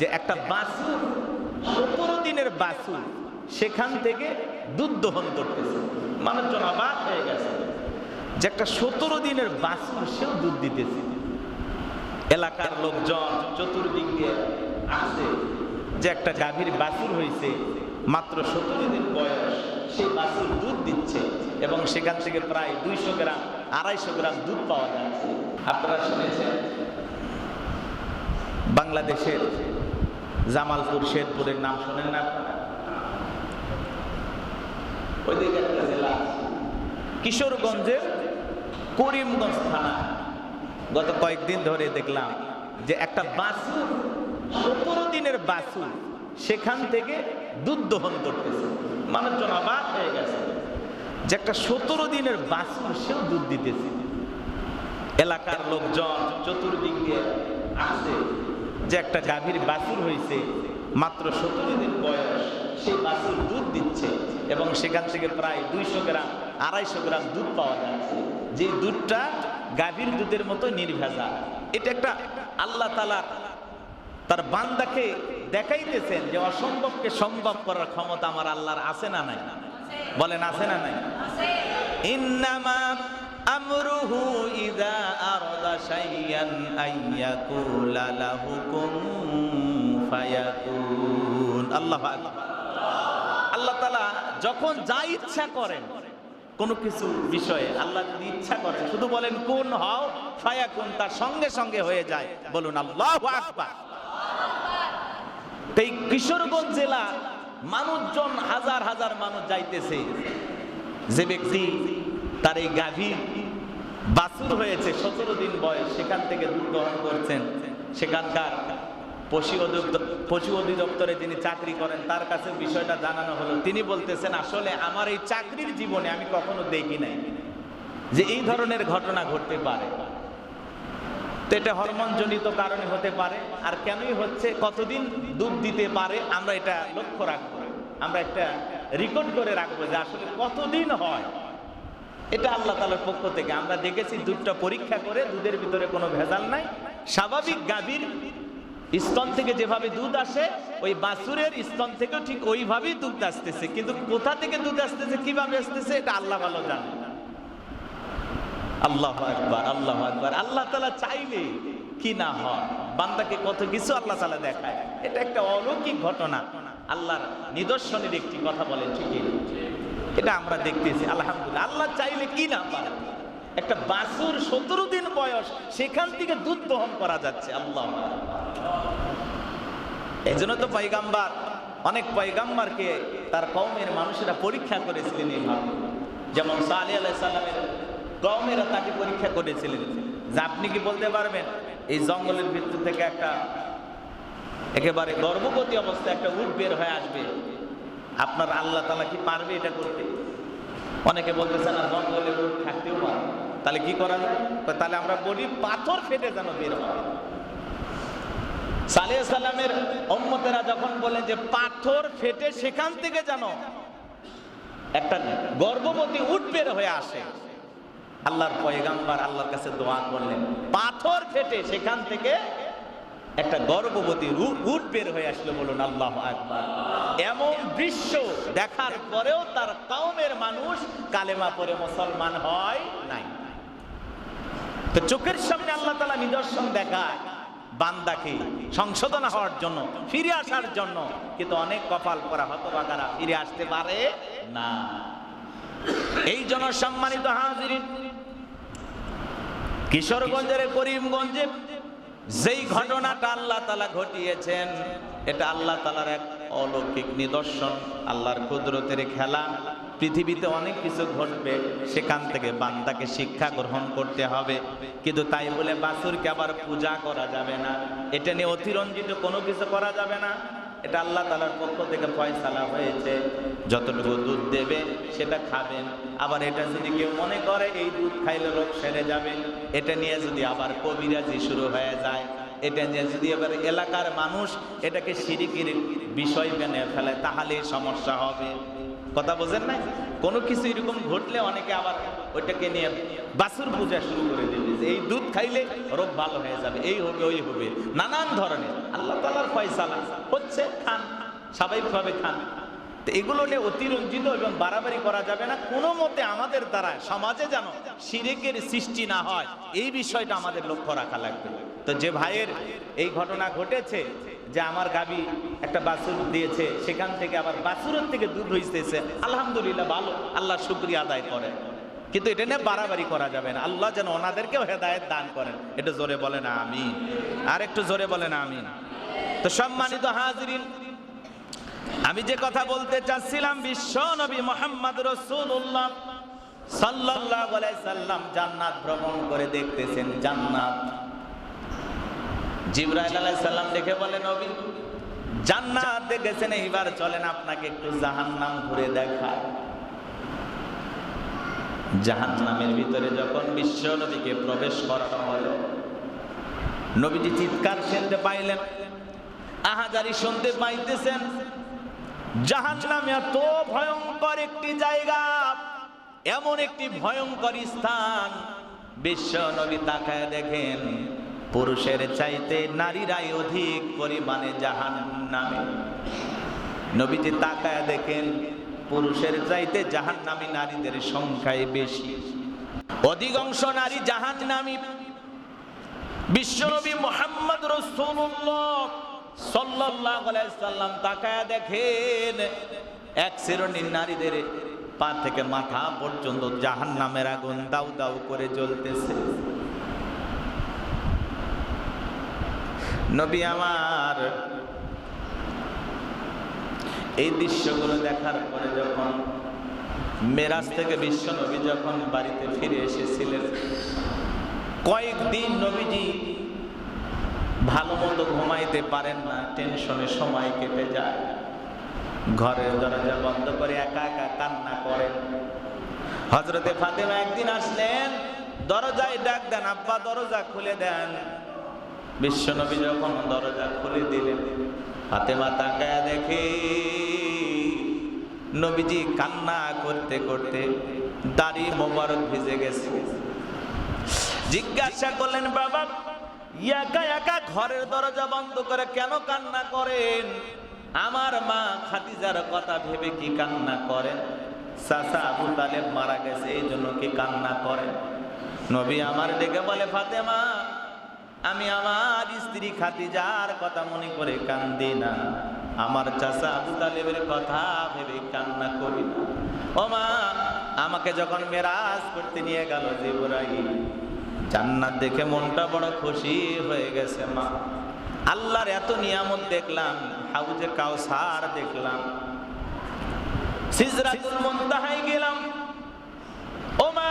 যে একটা বাছুর সতেরো দিনের বাছুর সেখান থেকে দুধ দহন করতেছে। মানুষজন অবাক হয়ে গেছে যে একটা সতেরো দিনের বাছুর সেও দুধ দিতেছে। এলাকার লোকজন চতুর্দিক দিয়ে আসে যে একটা গাভীর বাছুর হয়েছে, মাত্র সতেরো দিন বয়স, সেই বাছুর দুধ দিচ্ছে এবং সেখান থেকে প্রায় দুইশো গ্রাম, আড়াইশো গ্রাম দুধ পাওয়া যাচ্ছে। আপনারা শুনেছেন? বাংলাদেশের জামালপুর শেরপুরের নাম শোনেন না জেলা কিশোরগঞ্জের করিমগঞ্জ থানা। গত কয়েকদিন ধরে দেখলাম যে একটা বাছুর, সতেরো দিনের বাছুর সেখান থেকে দুধ দহন করতেছে। মানুষজন অবাক হয়ে গেছে যে একটা সতেরো দিনের বাছুর সেও দুধ দিতেছে। এলাকার লোকজন চতুর্দিক দিয়ে আসে যে একটা গাভীর বাছুর হয়েছে মাত্র সতেরো দিন বয়স সেই বাছুর দুধ দিচ্ছে এবং সেখান থেকে প্রায় দুইশো গ্রাম আড়াইশো গ্রাম দুধ পাওয়া যাচ্ছে। যে দুধটা গাভীর দুধের মতো নির্ভেজা এটা একটা আল্লাহ তালা তার বান্দাকে দেখাইতেছেন যে অসম্ভবকে সম্ভব করার ক্ষমতা আমার আল্লাহর আছে না নাই? বলেন আছে না নাই? ইন্নামা আমরুহু ইদা আরদা শাইয়ান আইয়াকুলা লাহু কুন ফায়াকুন। আল্লাহু আল্লাহ তাআলা যখন যা ইচ্ছা করেন, কোনো কিছু বিষয়ে আল্লাহ যদি ইচ্ছা করেন, শুধু বলেন কোন হও, ফায়াকুন, তার সঙ্গে সঙ্গে হয়ে যায়, বলুন আল্লাহু আকবার। এই কিশোরগঞ্জ জেলা মানুষজন হাজার হাজার মানুষ যাইতেছে। যে ব্যক্তি তার এই গাভী বাছুর হয়েছে, সতেরো দিন বয়স, সেখান থেকে দুধ গ্রহণ করছেন সেখানকার পশু পশু অধিদপ্তরে যিনি চাকরি করেন, তার কাছে বিষয়টা জানানো হলো। তিনি বলতেছেন, আসলে আমার এই চাকরির জীবনে আমি কখনো দেখি নাই যে এই ধরনের ঘটনা ঘটতে পারে। তো এটা হরমোনজনিত কারণে হতে পারে। আর কেনই হচ্ছে, কতদিন দুধ দিতে পারে, আমরা এটা লক্ষ্য রাখব। আমরা একটা রেকর্ড করে রাখব যে আসলে কতদিন হয় এটা আল্লাহ তালার পক্ষ থেকে। আমরা দেখেছি দুধটা পরীক্ষা করে দুধের ভিতরে কোনো ভেজাল নাই। স্বাভাবিক গাভীর স্তন থেকে যেভাবে দুধ আসে, ওই বাসুরের স্তন থেকেও ঠিক ওইভাবেই দুধ আসতেছে। কিন্তু কোথা থেকে দুধ আসতেছে, কীভাবে আসতেছে, এটা আল্লাহ ভালো জানে। আল্লাহ আকবার আল্লাহ আকবার। আল্লাহ তালা চাইলে কি না হয়? বান্দাকে কত কিছু আল্লাহ তালা দেখায়। এটা একটা অলৌকিক ঘটনা। আল্লাহর নিদর্শনের একটি কথা বলেন ঠিকই এটা আমরা দেখতেছি, আলহামদুলিল্লাহ। আল্লাহ চাইলে কি না পারে? একটা বাসুর সতেরো দিন বয়স, সেখান থেকে দুধ দহন করা যাচ্ছে, আল্লাহ। এই জন্য তো পয়গাম্বার, অনেক পয়গাম্বারকে তার কৌমের মানুষেরা পরীক্ষা করেছিলেন যেমন সালি আলাহ সাল্লামের কৌমেরা তাকে পরীক্ষা করেছিলেন। যে আপনি কি বলতে পারবেন? এই জঙ্গলের ভিতর থেকে একটা একেবারে গর্ভবতী অবস্থায় একটা উট বের হয়ে আসবে। আপনার আল্লাহ তালা কি পারবে এটা করতে? অনেকে বলতেছে না জঙ্গলে উট থাকতেও পারে। তাহলে কি করা যায়? তাহলে আমরা বলি, পাথর ফেটে যেন বের হয়। সালেহ সাল্লামের অম্মতেরা যখন বলেন যে, পাথর ফেটে সেখান থেকে যেন একটা গর্ভবতী উট বের হয়ে আসে, আল্লাহর পয়গাম্বার আল্লাহর কাছে দোয়া করলেন, পাথর ফেটে সেখান থেকে একটা গর্ভবতী উট বের হয়ে আসলো বলুন, আল্লাহ আকবার। এমন দৃশ্য দেখার পরেও তার কওমের মানুষ কালেমা পরে মুসলমান হয় নাই। তো চোখের সামনে আল্লাহ তালা নিদর্শন দেখায় বান্দাকে সংশোধন হওয়ার জন্য, ফিরে আসার জন্য। কিন্তু অনেক কপাল পরা হতবাকারা ফিরে আসতে পারে না। এই জন্য সম্মানিত হাজির কিশোরগঞ্জের করিমগঞ্জে যেই ঘটনাটা আল্লাহ তালা ঘটিয়েছেন, এটা আল্লাহ তালার এক অলৌকিক নিদর্শন, আল্লাহর কুদরতের খেলা। পৃথিবীতে অনেক কিছু ঘটবে, সেখান থেকে বান্দাকে শিক্ষা গ্রহণ করতে হবে। কিন্তু তাই বলে বাসুরকে আবার পূজা করা যাবে না। এটা নিয়ে অতিরঞ্জিত কোনো কিছু করা যাবে না। এটা আল্লাহ তালার পক্ষ থেকে ফয়সালা হয়েছে। যতটুকু দুধ দেবে, সেটা খাবেন। আবার এটা যদি কেউ মনে করে, এই দুধ খাইলে রোগ সেরে যাবে। এটা নিয়ে যদি আবার কবিরাজি শুরু হয়ে যায় এটা যদি এবার এলাকার মানুষ এটাকে সিরিকির বিষয় মেনে ফেলে, তাহলে সমস্যা হবে। কথা বোঝেন নাই? কোনো কিছু এরকম ঘটলে অনেকে আবার ওইটাকে নিয়ে বাসুর পূজা শুরু করে দিবে যে, এই দুধ খাইলে রোগ ভালো হয়ে যাবে, এই হবে, ওই হবে। নানান ধরনের। আল্লাহ তালার ফয়সালা। হচ্ছে খান, স্বাভাবিকভাবে খান। তো এগুলো নিয়ে অতিরঞ্জিত এবং বাড়াবাড়ি করা যাবে না। কোনো মতে আমাদের দ্বারা সমাজে যেন সিরেকের সৃষ্টি না হয়, এই বিষয়টা আমাদের লক্ষ্য রাখা লাগবে। তো যে ভাইয়ের এই ঘটনা ঘটেছে যে আমার গাবি একটা বাসুর দিয়েছে, সেখান থেকে আবার বাছুরের থেকে দুধ হইতেছে আলহামদুলিল্লাহ ভালো, আল্লাহ শুক্রিয়া আদায় করেন। কিন্তু এটা নিয়ে বাড়াবাড়ি করা যাবে না। আল্লাহ যেন ওনাদেরকেও হেদায়েত দান করেন। এটা জোরে বলে না আমি আর একটু জোরে বলে না আমি তো সম্মানিত হাজিরিন, আমি যে কথা বলতে চাচ্ছিলাম, বিশ্ব নবী মোহাম্মদ রসুল্লাহ সাল্লাহ সাল্লাম জান্নাত ভ্রমণ করে দেখতেছেন। জান্নাত জিব্রাইল আলাইহিস সালাম দেখে বলে, নবী, জান্নাত দেখেছেন, এইবার চলেন আপনাকে একটু জাহান্নাম ঘুরে দেখায়। জাহান্নামের ভিতরে যখন বিশ্ব নবীকে প্রবেশ করানো হলো, নবীজি চিৎকার শুনতে পাইলেন, আহাজারি শুনতে পাইতেছেন, জাহান্নাম এত ভয়ঙ্কর একটি জায়গা, এমন একটি ভয়ঙ্কর স্থান, বিশ্ব নবী তাকায় দেখেন পুরুষের চাইতে নারীরাই অধিক পরিমাণে জাহান নামে নবীজি তাকায় দেখেন, পুরুষের চাইতে জাহান নামী নারীদের সংখ্যায় বেশি। অধিকাংশ নারী জাহান নামী বিশ্বনবী মোহাম্মদ রসুল্লাহ সাল্লাল্লাহু আলাইহি সাল্লাম তাকায়া দেখেন, এক শ্রেণির নারীদের পা থেকে মাথা পর্যন্ত জাহান্নামের আগুন দাউ দাউ করে জ্বলতেছে। নবী আমার। এই দৃশ্যগুলো দেখার পরে যখন মেরাজ থেকে বিশ্ব নবী যখন বাড়িতে ফিরে এসেছিলেন, কয়েকদিন নবীজি ভালো মতো ঘুমাইতে পারেন না, টেনশনে সময় কেটে যায়। ঘরের দরজা বন্ধ করে একা একা কান্না করেন। হজরতে ফাতেমা একদিন আসলেন, দরজায় ডাক দেন, আব্বা, দরজা খুলে দেন। বিশ্বনবী যখন দরজা খুলে দিলেন হাতে ফাতেমা তাকায় দেখে নবীজি কান্না করতে করতে দাড়ি মোবারক ভিজে গেছে। জিজ্ঞাসা করলেন, বাবা, একা একা ঘরের দরজা বন্ধ করে কেন কান্না করেন? আমার মা খাদিজার কথা ভেবে কি কান্না করেন? চাচা আবু তালেব মারা গেছে এই জন্য কি কান্না করেন? নবী আমার ডেকে বলে, ফাতেমা আমি আমার স্ত্রী খাদিজার কথা মনে করে কান্দি না। আমার চাচা আবু তালেবের কথা ভেবে কান্না করি না। ও মা, আমাকে যখন মেরাজ করতে নিয়ে গেল জিবরাইল, জান্নাত দেখে মনটা বড় খুশি হয়ে গেছে মা। আল্লাহর এত নিয়ামত দেখলাম, হাউজে কাউসার দেখলাম। সিজরাতুল মুনতাহায় গেলাম ও মা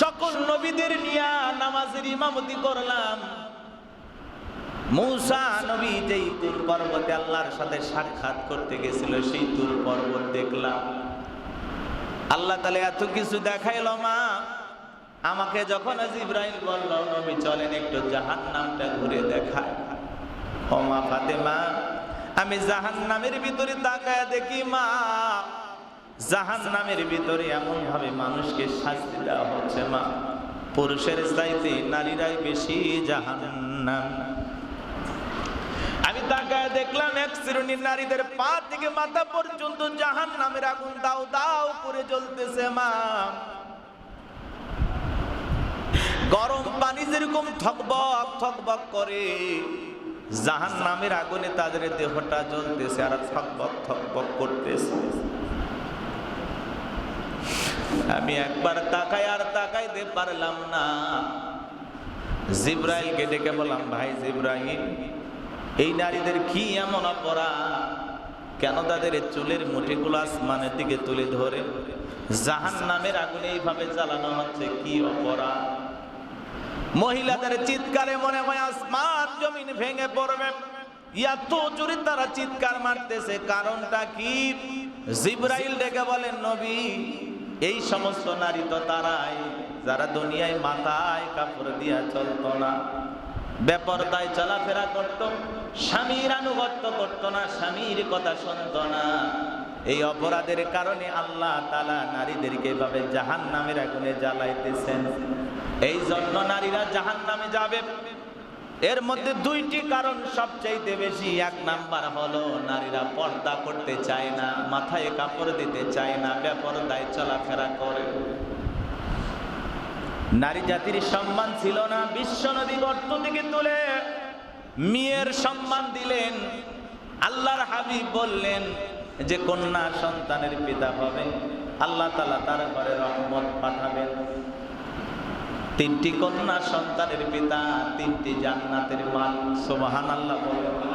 সকল নবীদের নিয়া নামাজের ইমামতি করলাম। মূসা নবী যেই তুর পর্বতে আল্লাহর সাথে সাক্ষাৎ করতে গেছিল, সেই তুর পর্বত দেখলাম। আল্লাহ তাহলে এত কিছু দেখাইল, মা। আমাকে যখন ইব্রাহিম বলল, নবী, চলেন একটু জাহান নামটা ঘুরে দেখায় ও মা ফাতেমা, আমি জাহান নামের ভিতরে তাকায় দেখি, মা। জাহান নামের ভিতরে এমন ভাবে মানুষকে শাস্তি দেওয়া হচ্ছে মা। পুরুষের চাইতে নারীরাই বেশি জাহান নাম আমি তাকায় দেখলাম এক শ্রেণির নারীদের পা থেকে মাথা পর্যন্ত জাহান নামের আগুন দাও দাও করে জ্বলতেছে মা। গরম পানি যেরকম থকবক থকবক করে জাহান নামের আগুনে তাদের দেহটা জ্বলতেছে আর থকবক থকবক করতেছে। আমি একবার তাকাই আর তাকাইতে পারলাম না। জিব্রাইলকে ডেকে বললাম, ভাই জিব্রাহিম এই নারীদের কি এমন অপরাধ? কেন তাদের চুলের মুঠিগুলো আসমানের দিকে তুলে ধরে? জাহান নামের আগুনে এইভাবে জ্বালানো হচ্ছে, কি অপরাধ? মহিলাদের চিৎকারে মনে হয় আসমান জমিন ভেঙে পড়বে। এত জোরে তারা চিৎকার মারতেছে, কারণটা কি? জিব্রাইল ডেকে বলেন নবী এই সমস্ত নারী তো তারাই, যারা দুনিয়ায় মাথায় কাপড় দিয়া চলতো না। বেপরদায় চলাফেরা করত, স্বামীর আনুগত্য করতো না, স্বামীর কথা শুনত না। এই অপরাধের কারণে আল্লাহ তালা নারীদেরকে এভাবে জাহান নামের আগুনে জ্বালাইতেছেন। এই জন্য নারীরা জাহান নামে যাবে। এর মধ্যে দুইটি কারণ সবচাইতে বেশি। এক নাম্বার হলো, নারীরা পর্দা করতে চায় না, মাথায় কাপড় দিতে চায় না, বেপরদায় চলাফেরা করে। নারী জাতির সম্মান ছিল না, বিশ্ব নদী গর্ত থেকে তুলে মেয়ের সম্মান দিলেন। আল্লাহর হাবিব বললেন যে, কন্যা সন্তানের পিতা হবে, আল্লাহ তালা তার ঘরে রহমত পাঠাবেন। তিনটি কন্যা সন্তানের পিতা তিনটি জান্নাতের মাল সোবাহান আল্লাহ বলেন।